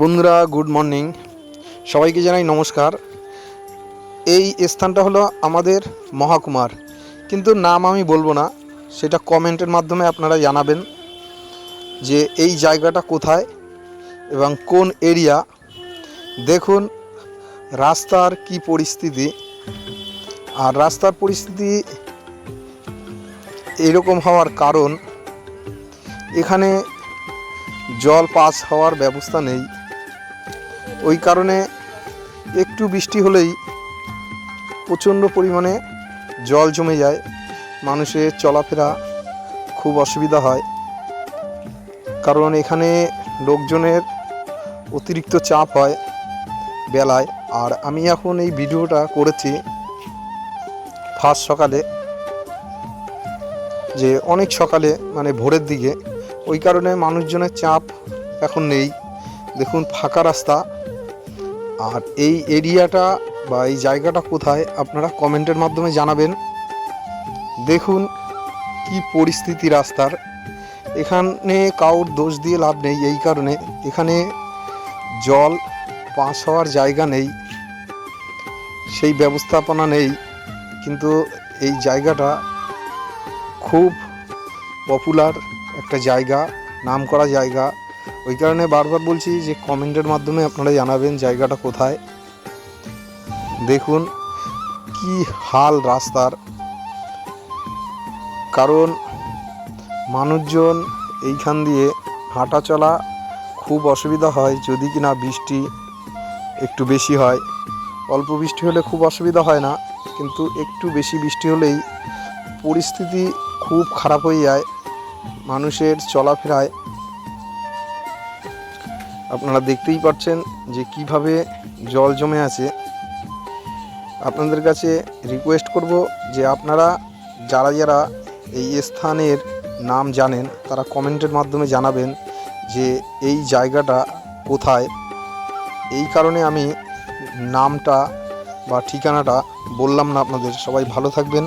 বন্ধুরা good morning সবাইকে জানাই নমস্কার। এই স্থানটা হলো আমাদের মহাকুমার। কিন্তু নাম আমি বলব না, সেটা কমেন্টের মাধ্যমে আপনারা জানাবেন যে এই জায়গাটা কোথায় এবং কোন এরিয়া দেখুন, রাস্তার কি পরিস্থিতি। আর রাস্তার পরিস্থিতি এরকম হওয়ার কারণ, এখানে জল পাস হওয়ার ব্যবস্থা নেই। ওই কারণে একটু বৃষ্টি হলেই প্রচণ্ড পরিমাণে জল জমে যায়, মানুষের চলাফেরা খুব অসুবিধা হয়। কারণ এখানে লোকজনের অতিরিক্ত চাপ হয় বেলায়। আর আমি এখন এই ভিডিওটা করেছি ফার্স্ট সকালে, যে অনেক সকালে মানে ভোরের দিকে। ওই কারণে মানুষজনের চাপ এখন নেই। দেখুন, ফাঁকা রাস্তা। আর এই এরিয়াটা বা এই জায়গাটা কোথায় আপনারা কমেন্টের মাধ্যমে জানাবেন। দেখুন কি পরিস্থিতি রাস্তার। এখানে কাউর দোষ দিয়ে লাভ নেই এই কারণে। এখানে জল পাস হওয়ার জায়গা নেই, সেই ব্যবস্থাপনা নেই, কিন্তু এই জায়গাটা খুব পপুলার একটা জায়গা নাম করা জায়গা। ওই কারণে বারবার বলছি যে কমেন্টের মাধ্যমে আপনারা জানাবেন জায়গাটা কোথায়। দেখুন, কি হাল রাস্তার। কারণ মানুষজন এইখান দিয়ে হাঁটা চলা খুব অসুবিধা হয়, যদি কিনা বৃষ্টি একটু বেশি হয়। অল্প বৃষ্টি হলে খুব অসুবিধা হয় না, কিন্তু একটু বেশি বৃষ্টি হলেই পরিস্থিতি খুব খারাপ হয়ে যায়। মানুষের চলাফেরায় আপনারা দেখতেই পাচ্ছেন যে কীভাবে জল জমে আছে। আপনাদের কাছে রিকোয়েস্ট করব যে আপনারা যারা যারা এই স্থানের নাম জানেন, তারা কমেন্টের মাধ্যমে জানাবেন যে এই জায়গাটা কোথায়। এই কারণে আমি নামটা বা ঠিকানাটা বললাম না আপনাদের। সবাই ভালো থাকবেন।